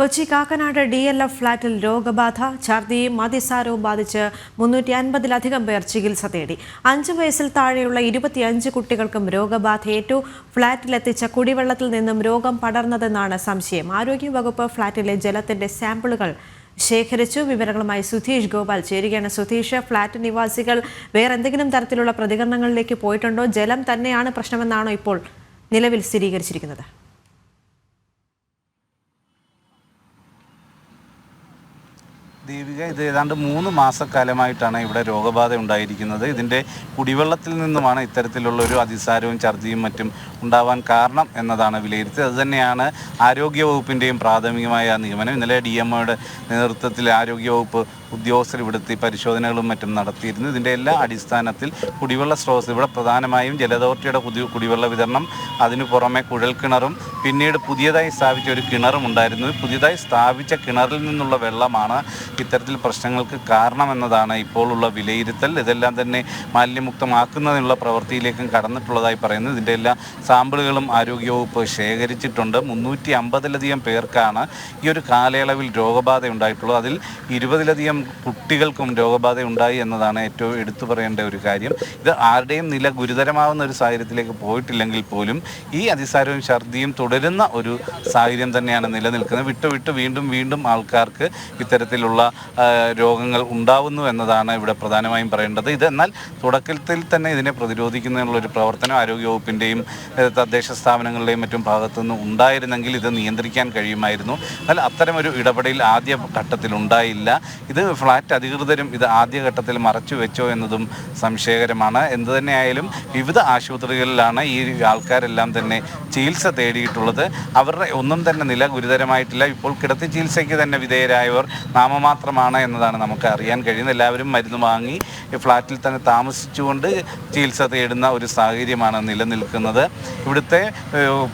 Kochi Kakkanad D L F ഫ്ളാറ്റിൽ രോഗബാധ ഛർദിയും മതിസാരവും ബാധിച്ച് മുന്നൂറ്റി അൻപതിലധികം പേർ ചികിത്സ തേടി. അഞ്ച് വയസ്സിൽ താഴെയുള്ള ഇരുപത്തിയഞ്ച് കുട്ടികൾക്കും രോഗബാധയേറ്റു. ഫ്ളാറ്റിലെത്തിച്ച കുടിവെള്ളത്തിൽ നിന്നും രോഗം പടർന്നതെന്നാണ് സംശയം. ആരോഗ്യവകുപ്പ് ഫ്ളാറ്റിലെ ജലത്തിന്റെ സാമ്പിളുകൾ ശേഖരിച്ചു. വിവരങ്ങളുമായി സുധീഷ് ഗോപാൽ ചേരുകയാണ്. സുധീഷ് ഫ്ളാറ്റ് നിവാസികൾ വേറെന്തെങ്കിലും തരത്തിലുള്ള പ്രതികരണങ്ങളിലേക്ക് പോയിട്ടുണ്ടോ? ജലം തന്നെയാണ് പ്രശ്നമെന്നാണോ ഇപ്പോൾ നിലവിൽ സ്ഥിരീകരിച്ചിരിക്കുന്നത്? ദീപിക ഇത് ഏതാണ്ട് മൂന്ന് മാസക്കാലമായിട്ടാണ് ഇവിടെ രോഗബാധ ഉണ്ടായിരിക്കുന്നത്. ഇതിന്റെ കുടിവെള്ളത്തിൽ നിന്നുമാണ് ഇത്തരത്തിലുള്ള ഒരു അതിസാരവും ഛർദിയും മറ്റും ഉണ്ടാവാൻ കാരണം എന്നതാണ് വിലയിരുത്തിയത്. അതുതന്നെയാണ് ആരോഗ്യവകുപ്പിന്റെയും പ്രാഥമികമായ നിഗമനം. ഇന്നലെ ഡി എം ഒയുടെ നേതൃത്വത്തിൽ ആരോഗ്യവകുപ്പ് ഉദ്യോഗസ്ഥർ ഇവിടുത്തെ പരിശോധനകളും മറ്റും നടത്തിയിരുന്നു. ഇതിന്റെ എല്ലാ അടിസ്ഥാനത്തിൽ കുടിവെള്ള സ്രോതസ് ഇവിടെ പ്രധാനമായും ജല അതോറിറ്റിയുടെ പുതിയ കുടിവെള്ള വിതരണം അതിനു പുറമെ കുഴൽക്കിണറും പിന്നീട് പുതിയതായി സ്ഥാപിച്ച ഒരു കിണറും ഉണ്ടായിരുന്നു. പുതിയതായി സ്ഥാപിച്ച കിണറിൽ നിന്നുള്ള വെള്ളമാണ് ഇത്തരത്തിൽ പ്രശ്നങ്ങൾക്ക് കാരണമെന്നതാണ് ഇപ്പോഴുള്ള വിലയിരുത്തൽ. ഇതെല്ലാം തന്നെ മാലിന്യമുക്തമാക്കുന്നതിനുള്ള പ്രവൃത്തിയിലേക്കും കടന്നിട്ടുള്ളതായി പറയുന്നു. ഇതിന്റെ എല്ലാ സാമ്പിളുകളും ആരോഗ്യവകുപ്പ് ശേഖരിച്ചിട്ടുണ്ട്. മുന്നൂറ്റി അമ്പതിലധികം പേർക്കാണ് ഈ ഒരു കാലയളവിൽ രോഗബാധ ഉണ്ടായിട്ടുള്ളത് അതിൽ ഇരുപതിലധികം കുട്ടികൾക്കും രോഗബാധ ഉണ്ടായി എന്നതാണ് ഏറ്റവും എടുത്തു പറയേണ്ട ഒരു കാര്യം. ഇത് ആരുടെയും നില ഗുരുതരമാവുന്ന ഒരു സാഹചര്യത്തിലേക്ക് പോയിട്ടില്ലെങ്കിൽ പോലും ഈ അതിസാരവും ഛർദിയും തുടരുന്ന ഒരു സാഹചര്യം തന്നെയാണ് നിലനിൽക്കുന്നത്. വിട്ടുവിട്ട് വീണ്ടും വീണ്ടും ആൾക്കാർക്ക് ഇത്തരത്തിലുള്ള രോഗങ്ങൾ ഉണ്ടാവുന്നു എന്നതാണ് ഇവിടെ പ്രധാനമായും പറയേണ്ടത്. ഇത് എന്നാൽ തുടക്കത്തിൽ തന്നെ ഇതിനെ പ്രതിരോധിക്കുന്നതിനുള്ള ഒരു പ്രവർത്തനം ആരോഗ്യവകുപ്പിന്റെയും തദ്ദേശ സ്ഥാപനങ്ങളുടെയും മറ്റും ഭാഗത്തുനിന്ന് ഉണ്ടായിരുന്നെങ്കിൽ ഇത് നിയന്ത്രിക്കാൻ കഴിയുമായിരുന്നു. എന്നാൽ അത്തരമൊരു ഇടപെടൽ ആദ്യ ഘട്ടത്തിൽ ഉണ്ടായില്ല. ഇത് ഫ്ലാറ്റ് അധികൃതരും ഇത് ആദ്യഘട്ടത്തിൽ മറച്ചു വെച്ചോ എന്നതും സംശയകരമാണ്. എന്തു തന്നെയായാലും വിവിധ ആശുപത്രികളിലാണ് ഈ ആൾക്കാരെല്ലാം തന്നെ ചികിത്സ തേടിയിട്ടുള്ളത്. അവരുടെ ഒന്നും തന്നെ നില ഗുരുതരമായിട്ടില്ല. ഇപ്പോൾ കിടത്തി ചികിത്സയ്ക്ക് തന്നെ വിധേയരായവർ നാമമാത്രമാണ് എന്നതാണ് നമുക്ക് അറിയാൻ കഴിയുന്നത്. എല്ലാവരും മരുന്ന് വാങ്ങി ഫ്ലാറ്റിൽ തന്നെ താമസിച്ചുകൊണ്ട് ചികിത്സ തേടുന്ന ഒരു സാഹചര്യമാണ് നിലനിൽക്കുന്നത്. ഇവിടുത്തെ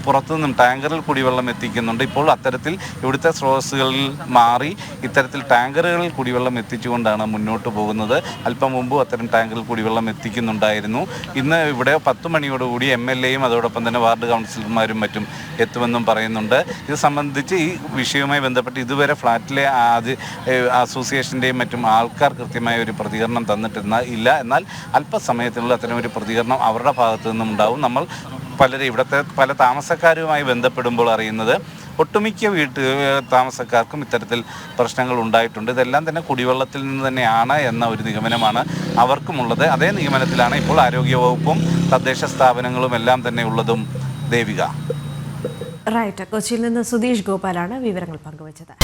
പുറത്തുനിന്നും ടാങ്കറിൽ കുടിവെള്ളം എത്തിക്കുന്നുണ്ട്. ഇപ്പോൾ അത്തരത്തിൽ ഇവിടുത്തെ സ്രോതസ്സുകളിൽ മാറി ഇത്തരത്തിൽ ടാങ്കറുകളിൽ കുടിവെള്ളം എത്തിച്ചുകൊണ്ടാണ് മുന്നോട്ട് പോകുന്നത്. അല്പം മുമ്പ് അത്തരം ടാങ്കറിൽ കുടിവെള്ളം എത്തിക്കുന്നുണ്ടായിരുന്നു. ഇന്ന് ഇവിടെ പത്ത് മണിയോടുകൂടി എം എൽ എയും അതോടൊപ്പം തന്നെ വാർഡ് കൗൺസിലർമാരും മറ്റും എത്തുമെന്നും പറയുന്നുണ്ട്. ഇത് സംബന്ധിച്ച് ഈ വിഷയവുമായി ബന്ധപ്പെട്ട് ഇതുവരെ ഫ്ലാറ്റിലെ അസോസിയേഷന്റെയും മറ്റും ആൾക്കാർ കൃത്യമായ ഒരു പ്രതികരണം തന്നിട്ടിരുന്ന ഇല്ല. എന്നാൽ അല്പസമയത്തിനുള്ള അത്തരം ഒരു പ്രതികരണം അവരുടെ ഭാഗത്തു നിന്നും ഉണ്ടാവും. നമ്മൾ പലരും ഇവിടുത്തെ പല താമസക്കാരുമായി ബന്ധപ്പെടുമ്പോൾ അറിയുന്നത് ഒട്ടുമിക്ക വീട്ട് താമസക്കാർക്കും ഇത്തരത്തിൽ പ്രശ്നങ്ങൾ ഉണ്ടായിട്ടുണ്ട്. ഇതെല്ലാം തന്നെ കുടിവെള്ളത്തിൽ നിന്ന് തന്നെയാണ് എന്ന ഒരു നിഗമനമാണ് അവർക്കുമുള്ളത്. അതേ നിഗമനത്തിലാണ് ഇപ്പോൾ ആരോഗ്യവകുപ്പും തദ്ദേശ സ്ഥാപനങ്ങളും എല്ലാം തന്നെ ഉള്ളതും. ദേവിക. റൈറ്റ്. കൊച്ചിയിൽ നിന്ന് സുധീഷ് ഗോപാലാണ് വിവരങ്ങൾ പങ്കുവച്ചത്.